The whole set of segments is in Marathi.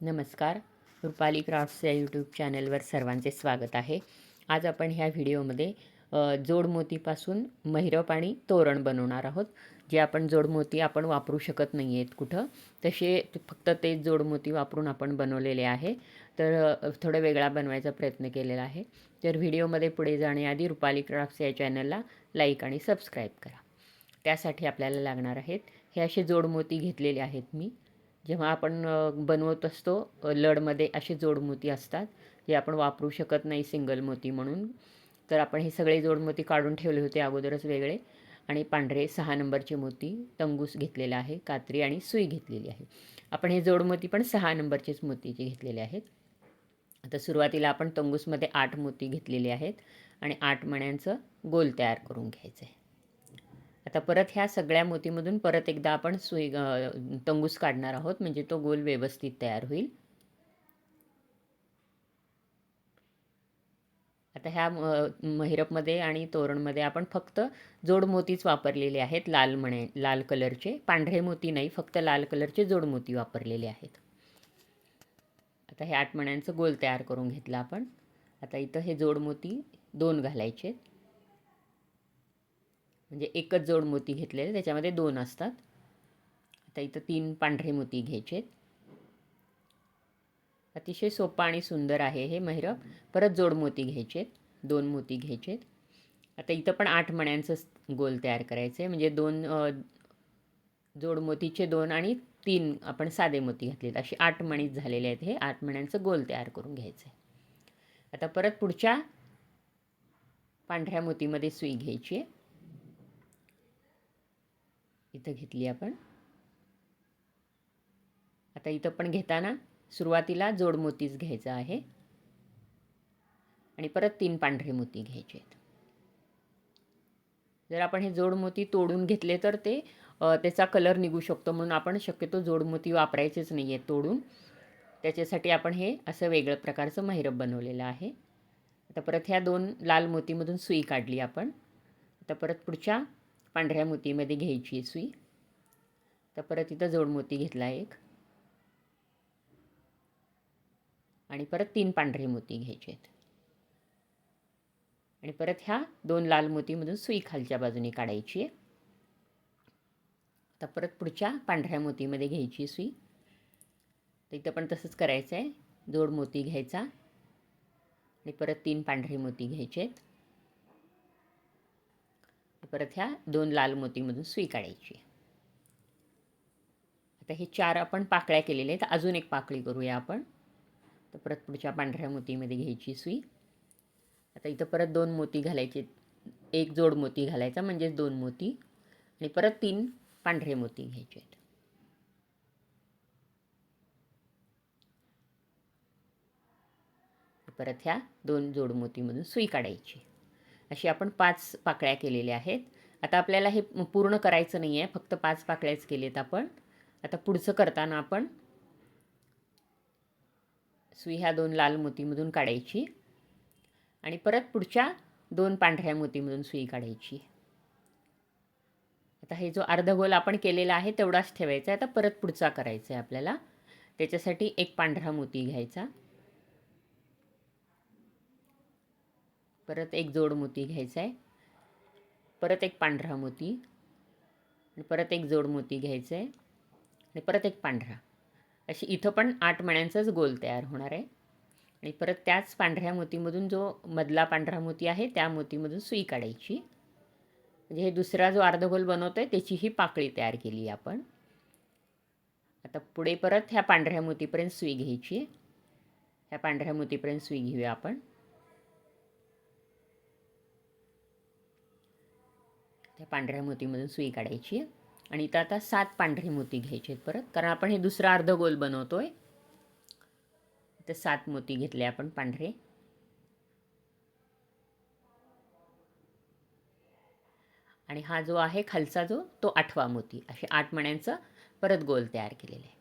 नमस्कार. रुपाली क्राफ्ट्स या यूट्यूब चॅनलवर सर्वांचे स्वागत आहे. आज आपण ह्या व्हिडिओमध्ये जोडमोतीपासून महिरप आणि तोरण बनवणार आहोत. जे आपण जोडमोती आपण वापरू शकत नाही आहेत कुठं. तसे फक्त ते जोडमोती वापरून आपण बनवलेले आहे. तर थोडं वेगळा बनवायचा प्रयत्न केलेला आहे. तर व्हिडिओमध्ये पुढे जाण्याआधी रुपाली क्राफ्ट्स या चॅनलला लाईक आणि सबस्क्राईब करा. त्यासाठी आपल्याला लागणार आहेत. हे असे जोडमोती घेतलेले आहेत मी. जेव्हा आपण बनवत असतो लडमध्ये असे जोडमोती असतात जे आपण वापरू शकत नाही सिंगल मोती म्हणून. तर आपण हे सगळे जोडमोती काढून ठेवले होते अगोदरच वेगळे आणि पांढरे सहा नंबरचे मोती तंगूस घेतलेला आहे कात्री आणि सुई घेतलेली आहे. आपण हे जोडमोती पण सहा नंबरचेच मोतीचे घेतलेले आहेत. आता सुरुवातीला आपण तंगूसमध्ये आठ मोती घेतलेले आहेत आणि आठ मण्यांचं गोल तयार करून घ्यायचं आहे आता परत ह्या सगळ्या मोतीमधून परत एकदा आपण सुई तंगूस काढणार आहोत. म्हणजे तो गोल व्यवस्थित तयार होईल. आता ह्या महिरपमध्ये आणि तोरणमध्ये आपण फक्त जोड मोतीच वापरलेले आहेत. लाल म्हणे लाल कलरचे. पांढरे मोती नाही फक्त लाल कलरचे जोड मोती वापरलेले आहेत. आता हे आठ मण्यांचं गोल तयार करून घेतलं आपण. आता इथं हे जोड मोती दोन घालायचे म्हणजे एकच जोड मोती घेतलेले त्याच्यामध्ये दोन असतात. आता इथं तीन पांढरे मोती घ्यायचे अतिशय सोपा आणि सुंदर आहे हे महिरप. परत जोड मोती घ्यायचे दोन मोती घ्यायचे आता इथं पण आठ मण्यांचं गोल तयार करायचं आहे म्हणजे दोन जोड मोतीचे दोन आणि तीन आपण साधे मोती घातलेत. अशी आठ मणीच झालेले आहेत हे. आठ मण्यांचं गोल तयार करून घ्यायचं आहे आता परत पुढच्या पांढऱ्या मोतीमध्ये सुई घ्यायची आहे. इथं घेतली आपण. आता इथं पण घेताना सुरुवातीला जोड मोतीच घ्यायचा आहे. आणि परत तीन पांढरे मोती घ्यायचे आहेत. जर आपण हे जोड मोती तोडून घेतले तर ते त्याचा कलर निघू शकतो म्हणून आपण शक्यतो जोड मोती वापरायचेच नाही आहेत तोडून. त्याच्यासाठी आपण हे असं वेगळं प्रकारचं महिरप बनवलेलं आहे. आता परत ह्या दोन लाल मोतीमधून सुई काढली आपण. आता परत पुढच्या पांढऱ्या मोतीमध्ये घ्यायची आहे सुई. तर परत इथं जोड मोती घेतला एक. आणि परत तीन पांढरे मोती घ्यायचे आहेत. आणि परत ह्या दोन लाल मोतीमधून सुई खालच्या बाजूने काढायची आहे. आता परत पुढच्या पांढऱ्या मोतीमध्ये घ्यायची सुई. तर इथं पण तसंच करायचं आहे. जोड मोती घ्यायचा. आणि परत तीन पांढरे मोती घ्यायचे आहेत. परत ह्या दोन लाल मोतीमधून सुई काढायची आता हे चार आपण पाकळ्या केलेल्या आहेत. अजून एक पाकळी करूया आपण. तर परत पुढच्या पांढऱ्या मोतीमध्ये घ्यायची सुई. आता इथं परत दोन मोती घालायचे एक जोड मोती घालायचा म्हणजेच दोन मोती. आणि परत तीन पांढरे मोती घ्यायचे आहेत. परत ह्या दोन जोड मोतीमधून सुई काढायची अशी आपण पाच पाकळ्या केलेल्या आहेत. आता आपल्याला हे पूर्ण करायचं नाही आहे फक्त पाच पाकळ्याच केलेत आपण. आता पुढचं करताना आपण सुई ह्या दोन लाल मोतीमधून काढायची आणि परत पुढच्या दोन पांढऱ्या मोतीमधून सुई काढायची. आता हे जो अर्धगोल आपण केलेला आहे तेवढाच ठेवायचा आहे. आता परत पुढचा करायचा आहे आपल्याला. त्याच्यासाठी एक पांढरा मोती घ्यायचा. परत एक जोड मोती घ्यायचा आहे. परत एक पांढरा मोती. आणि परत एक जोड मोती घ्यायचं आहे. आणि परत एक पांढरा. अशी इथं पण आठ मण्यांचाच गोल तयार होणार आहे. आणि परत त्याच पांढऱ्या मोतीमधून जो मधला पांढरा मोती आहे त्या मोतीमधून सुई काढायची. म्हणजे हे दुसरा जो अर्धगोल बनवतो आहे त्याची ही पाकळी तयार केली आपण. आता पुढे परत ह्या पांढऱ्या मोतीपर्यंत सुई घ्यायची. ह्या पांढऱ्या मोतीपर्यंत सुई घेऊया आपण. त्या पांढऱ्या मोतीमधून सुई काढायची आणि इथं आता सात पांढरी मोती घ्यायचे आहेत परत. कारण आपण हे दुसरा अर्ध गोल बनवतो आहे तर सात मोती घेतले आपण पांढरे. आणि हा जो आहे खालचा जो तो आठवा मोती. असे आठ मण्यांचं परत गोल तयार केलेले. आहे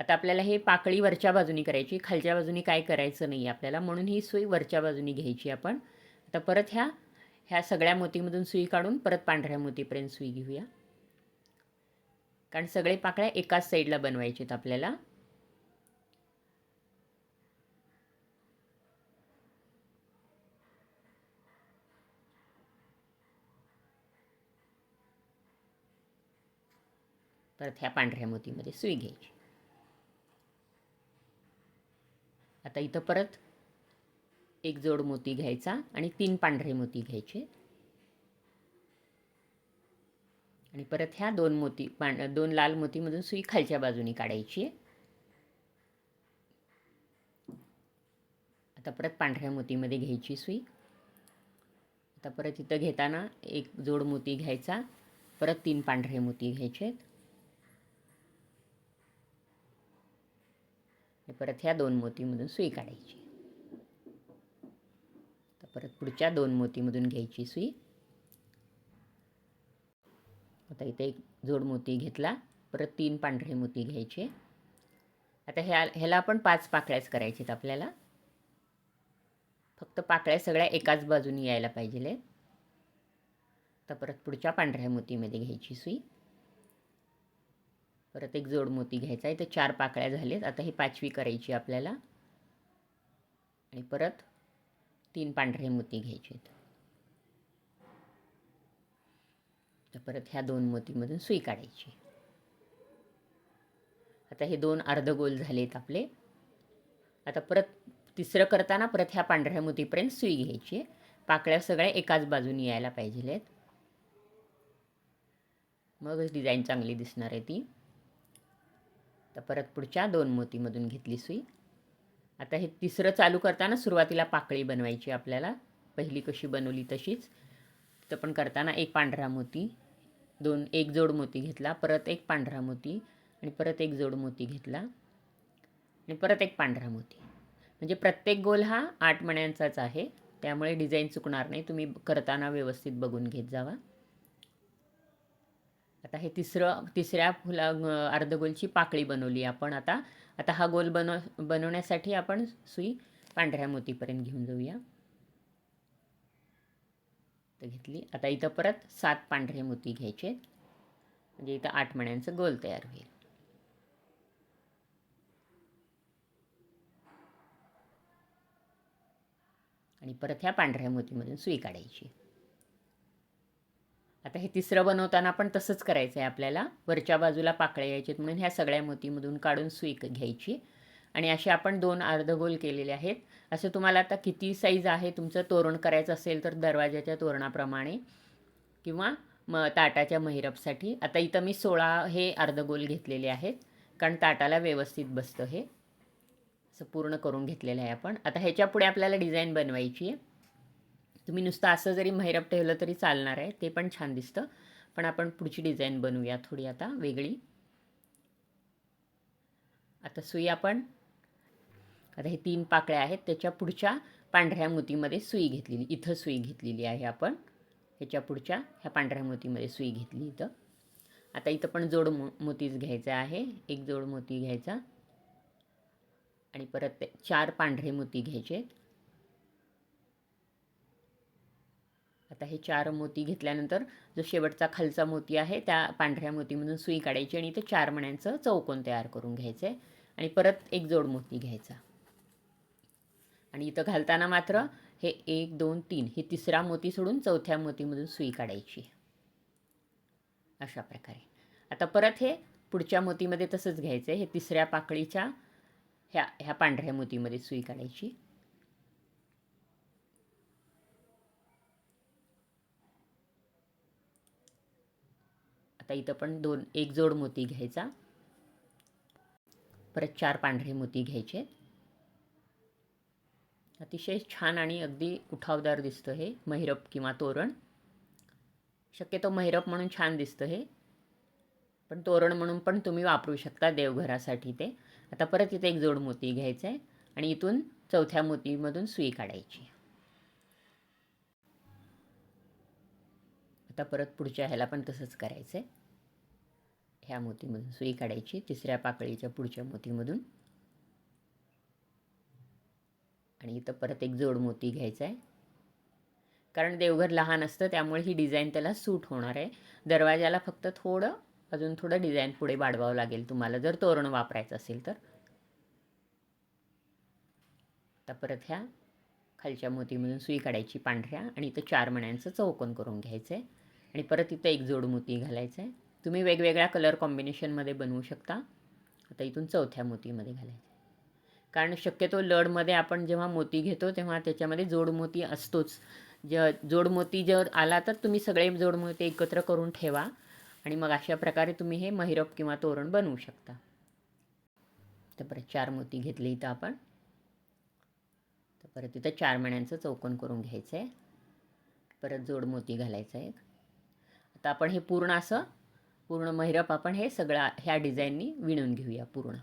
आता आपल्याला हे पाकळी वरच्या बाजूनी करायची. खालच्या बाजूनी काय करायचं नाही आपल्याला. म्हणून ही सुई वरच्या बाजूनी घ्यायची आपण. आता परत ह्या ह्या सगळ्या मोतीमधून सुई काढून परत पांढऱ्या मोतीपर्यंत सुई घेऊया. कारण सगळे पाकळ्या एकाच साईडला बनवायचे आहेत आपल्याला. परत ह्या पांढऱ्या मोतीमध्ये सुई घ्यायची. आता इथं परत एक जोड मोती घ्यायचा आणि तीन पांढरे मोती घ्यायचे. आणि परत ह्या दोन मोती पांढ दोन लाल मोतीमधून सुई खालच्या बाजूने काढायची आहे. आता परत पांढऱ्या मोतीमध्ये घ्यायची सुई. आता परत इथं घेताना एक जोड मोती घ्यायचा परत तीन पांढरे मोती घ्यायचे आहेत. परत ह्या दोन मोतीमधून सुई काढायची. परत पुढच्या दोन मोतीमधून घ्यायची सुई. आता इथे एक जोड मोती घेतला परत तीन पांढरे मोती घ्यायचे. आता ह्या ह्याला आपण पाच पाकळ्याच करायचेत आपल्याला. फक्त पाकळ्या सगळ्या एकाच बाजूने यायला पाहिजे तर परत पुढच्या पांढऱ्या मोतीमध्ये घ्यायची सुई. परत एक जोड मोती घ्यायचा इथे चार पाकळ्या झालेत. आता ही पाचवी करायची आपल्याला. आणि परत तीन पांढरे मोती घ्यायचे आहेत. तर परत ह्या दोन मोतीमधून सुई काढायची. आता हे दोन अर्धगोल झालेत आपले. आता परत तिसरं करताना परत ह्या पांढऱ्या मोतीपर्यंत सुई घ्यायची. आहे पाकळ्या सगळ्या एकाच बाजूने यायला पाहिजेत मगच डिझाईन चांगली दिसणार आहे ती. तर परत पुढच्या दोन मोतीमधून घेतली सुई. आता हे तिसरं चालू करताना सुरुवातीला पाकळी बनवायची आपल्याला. पहिली कशी बनवली तशीच. तर पण करताना एक पांढरा मोती दोन एक जोड मोती घेतला परत एक पांढरा मोती आणि परत एक जोड मोती घेतला आणि परत एक पांढरा मोती. म्हणजे प्रत्येक गोल हा आठ मण्यांचाच आहे. त्यामुळे डिझाईन चुकणार नाही. तुम्ही करताना व्यवस्थित बघून घेत जावा. आता हे तिसरं तिसऱ्या फुला अर्धगोलची पाकळी बनवली आपण आता. आता हा गोल बनव बनवण्यासाठी आपण सुई पांढऱ्या मोतीपर्यंत घेऊन जाऊया. तर घेतली. आता इथं परत सात पांढरे मोती घ्यायचे म्हणजे इथं आठ मण्यांचं गोल तयार होईल. आणि परत ह्या पांढऱ्या मोतीमधून सुई काढायची. आता हे तिसरं बनवताना पण तसंच करायचं आहे आपल्याला. वरच्या बाजूला पाकळ्या यायचे म्हणून ह्या सगळ्या मोतीमधून काढून सुई घ्यायची. आणि असे आपण दोन अर्धगोल केलेले आहेत. असं तुम्हाला आता किती साईज आहे तुमचं तोरण करायचं असेल तर दरवाजाच्या तोरणाप्रमाणे किंवा म ताटाच्या महिरपसाठी. आता इथं मी सोळा हे अर्धगोल घेतलेले आहेत कारण ताटाला व्यवस्थित बसतं हे. असं पूर्ण करून घेतलेलं आहे आपण. आता ह्याच्या पुढे आपल्याला डिझाईन बनवायची आहे. तुम्ही नुसतं असं जरी महिरप ठेवलं तरी चालणार आहे ते पण छान दिसतं. पण आपण पुढची डिझाईन बनवूया थोडी आता वेगळी. आता सुई आपण आता हे तीन पाकळ्या आहेत त्याच्या पुढच्या पांढऱ्या मोतीमध्ये सुई घेतलेली इथं सुई घेतलेली आहे आपण. ह्याच्या पुढच्या ह्या पांढऱ्या मोतीमध्ये सुई घेतली इथं. आता इथं पण जोड मो मोतीच घ्यायचा आहे एक जोड मोती घ्यायचा. आणि परत ते चार पांढरे मोती घ्यायचे आता हे चार मोती घेतल्यानंतर जो शेवटचा खालचा मोती आहे त्या पांढऱ्या मोतीमधून सुई काढायची आणि ते चार मण्यांचं चौकोन तयार करून घ्यायचं आहे आणि परत एक जोड मोती घ्यायचा. आणि इथं घालताना मात्र हे एक दोन तीन हे तिसरा मोती सोडून चौथ्या मोतीमधून सुई काढायची. अशा प्रकारे. आता परत हे पुढच्या मोतीमध्ये तसंच घ्यायचं आहे हे तिसऱ्या पाकळीच्या ह्या ह्या पांढऱ्या मोतीमध्ये सुई काढायची. आता इथं पण दोन एक जोड मोती घ्यायचा. परत चार पांढरे मोती घ्यायचे. अतिशय छान आणि अगदी उठावदार दिसतं हे महिरप किंवा तोरण. शक्यतो महिरप म्हणून छान दिसतं हे. पण तोरण म्हणून पण तुम्ही वापरू शकता देवघरासाठी ते. आता परत इथे एक जोड मोती घ्यायचं आहे आणि इथून चौथ्या मोतीमधून सुई काढायची. आता परत पुढच्या ह्याला पण तसंच करायचं आहे ह्या मोतीमधून सुई काढायची तिसऱ्या पाकळीच्या पुढच्या मोतीमधून. आणि इथं परत एक जोड मोती घ्यायचा आहे. कारण देवघर लहान असतं त्यामुळे ही डिझाईन त्याला सूट होणार आहे. दरवाजाला फक्त थोडं अजून थोडं डिझाईन पुढे वाढवावं लागेल तुम्हाला जर तोरण वापरायचं असेल तर. आता परत ह्या खालच्या मोतीमधून सुई काढायची पांढऱ्या आणि इथं चार मण्यांचं चौकोन करून घ्यायचं आहे आणि परत इथं एक जोड मोती घालायचं आहे तुम्ही वेगवेगळ्या कलर कॉम्बिनेशनमध्ये बनवू शकता. आता इथून चौथ्या मोतीमध्ये घालायचं कारण शक्यतो लडमध्ये आपण जेव्हा मोती घेतो तेव्हा त्याच्यामध्ये जोड मोती असतोच. ज जोड मोती जर आला तर तुम्ही सगळे जोडमोती एकत्र करून ठेवा. आणि मग अशा प्रकारे तुम्ही हे महिरप किंवा तोरण बनवू शकता. तर परत चार मोती घेतले इथं आपण. तर परत इथं चार मण्यांचं चौकोन करून घ्यायचं आहे परत जोड मोती घालायचं आहे आता आपण हे पूर्ण असं पूर्ण महिरप आपण हे सगळं ह्या डिझाईननी विणून घेऊया पूर्ण.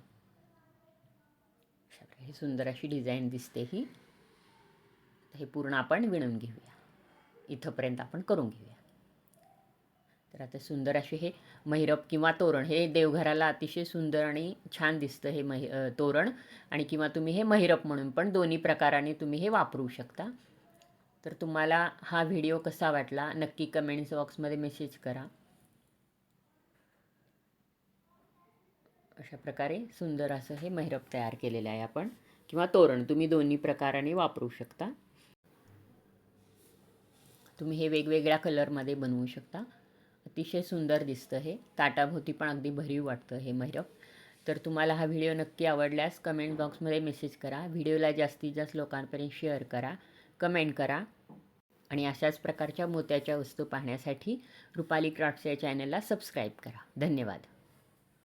ही सुंदर अशी डिझाईन दिसते ही. हे पूर्ण आपण विणून घेऊया. इथंपर्यंत आपण करून घेऊया. तर आता सुंदर असे हे महिरप किंवा तोरण हे देवघराला अतिशय सुंदर आणि छान दिसतं हे महि तोरण आणि किंवा तुम्ही हे महिरप म्हणून पण दोन्ही प्रकाराने तुम्ही हे वापरू शकता. तर तुम्हाला हा व्हिडिओ कसा वाटला नक्की कमेंट्स बॉक्समध्ये मेसेज करा. अशा प्रकारे सुंदर असं हे मेहरब तयार केलेलं आहे आपण किंवा तोरण तुम्ही दोन्ही प्रकाराने वापरू शकता. तुम्ही हे वेगवेगळ्या कलरमध्ये बनवू शकता. अतिशय सुंदर दिसतं हे. ताटाभोवती पण अगदी भरीव वाटतं हे महिरप तर तुम्हाला हा व्हिडिओ नक्की आवडल्यास कमेंट बॉक्समध्ये मेसेज करा. व्हिडिओला जास्तीत जास्त लोकांपर्यंत शेअर करा कमेंट करा. आणि अशाच प्रकारच्या मोत्याच्या वस्तू पाहण्यासाठी रुपाली क्राफ्ट्स या चॅनलला सबस्क्राईब करा. धन्यवाद.